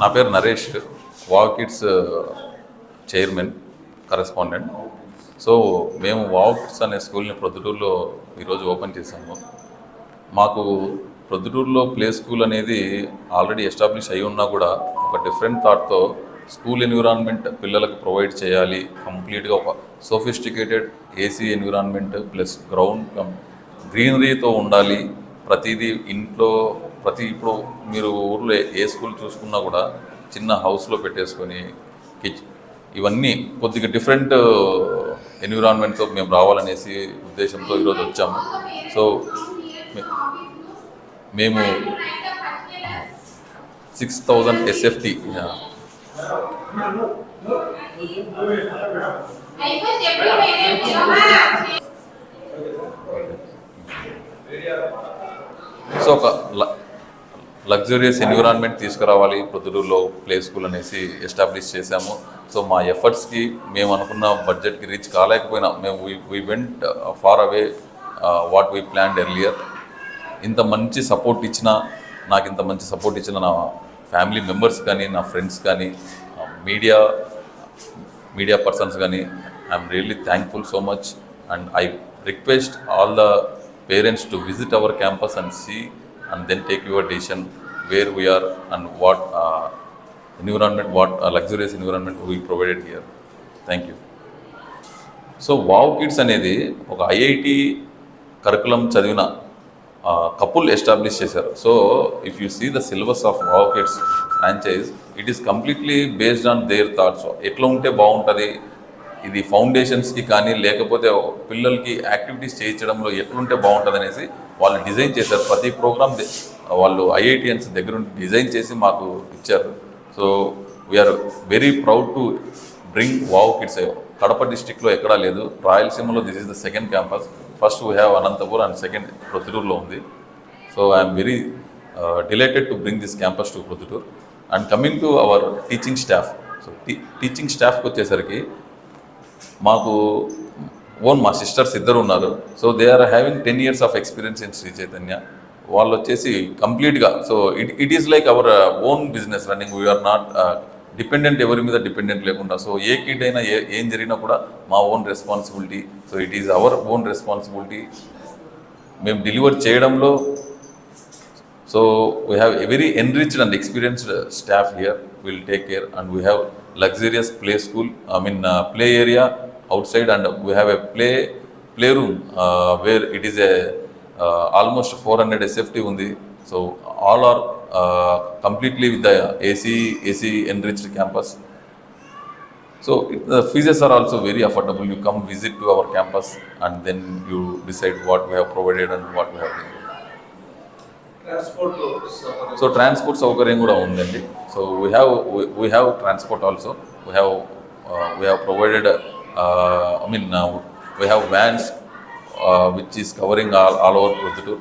నా పేరు Naresh wow kids chairman correspondent so మేము వావ్ కిడ్స్ అనే స్కూల్ని ప్రొద్దుటూరులో ఈరోజు ఓపెన్ చేశాము. మాకు ప్రొద్దుటూరులో ప్లే స్కూల్ అనేది ఆల్రెడీ ఎస్టాబ్లిష్ అయి ఉన్నా కూడా ఒక డిఫరెంట్ థాట్తో స్కూల్ ఎన్విరాన్మెంట్ పిల్లలకు ప్రొవైడ్ చేయాలి కంప్లీట్గా ఒక sophisticated AC environment plus ground గ్రీనరీతో ఉండాలి. ప్రతిదీ ఇంట్లో ప్రతి ఇప్పుడు మీరు ఊర్లో ఏ స్కూల్ చూసుకున్నా కూడా చిన్న హౌస్లో పెట్టేసుకొని కిచ్ ఇవన్నీ కొద్దిగా డిఫరెంట్ ఎన్విరాన్మెంట్తో మేము రావాలనేసి ఉద్దేశంతో ఈరోజు వచ్చాము. సో మేము సిక్స్ థౌజండ్ ఎస్ఎఫ్టీ ఒక లగ్జూరియస్ ఎన్విరాన్మెంట్ తీసుకురావాలి ప్రొద్దుటూరులో ప్లే స్కూల్ అనేసి ఎస్టాబ్లిష్ చేశాము. సో మా ఎఫర్ట్స్కి మేము అనుకున్న బడ్జెట్కి రీచ్ కాలేకపోయినా మేము we went far away what we planned earlier ఇంత మంచి సపోర్ట్ ఇచ్చిన నాకు ఇంత మంచి సపోర్ట్ ఇచ్చిన నా ఫ్యామిలీ మెంబర్స్ కానీ నా ఫ్రెండ్స్ కానీ మీడియా మీడియా పర్సన్స్ కానీ I'm really thankful so much and I request all the parents to visit our campus and see and then take your decision where we are and what environment what luxurious environment we provided here thank you so wow kids అనేది ఒక IIT curriculum చదివిన couple establish చేశారు. So if you see the syllabus of wow kids franchise it is completely based on their thoughts ఎట్లా ఉంటే బాగుంటుంది? ఇది ఫౌండేషన్స్కి కానీ లేకపోతే పిల్లలకి యాక్టివిటీస్ చేయించడంలో ఎట్లుంటే బాగుంటుంది అనేసి వాళ్ళు డిజైన్ చేశారు. ప్రతి ప్రోగ్రామ్ వాళ్ళు ఐఐటిఎన్స్ దగ్గర డిజైన్ చేసి మాకు ఇచ్చారు. So we are very proud to bring wow kids Kadapa డిస్టిక్లో ఎక్కడా లేదు. రాయలసీమలో this is the second campus first we have Anantapur and second ప్రొద్దుటూరులో ఉంది. So I'm very delighted to bring this campus to Proddatur and coming to our teaching staff so teaching స్టాఫ్కి వచ్చేసరికి మాకు own మా సిస్టర్స్ ఇద్దరు ఉన్నారు. So they are having ten years of experience in Shri Chaitanya వాళ్ళు వచ్చేసి కంప్లీట్గా so it it is like our own business running we are not dependent ఎవరి మీద డిపెండెంట్ లేకుండా సో ఏ కిడ్ అయినా ఏ ఏం జరిగినా కూడా మా own responsibility so it is our own responsibility మేము డెలివర్ చేయడంలో So we have a very enriched and experienced uh, staff here. will take care, and we have luxurious play school. I mean uh, play area outside, and we have a play playroom uh, where it is a uh, almost 400 SFT undi. So all are uh, completely with the AC AC enriched campus. So the fees are also very affordable. You come visit to our campus, and then you decide what we have provided and what we have. Done. So transport సౌకర్యం కూడా ఉందండి. So we have we have transport also we have we have provided I mean we have vans which is covering all all over Proddatur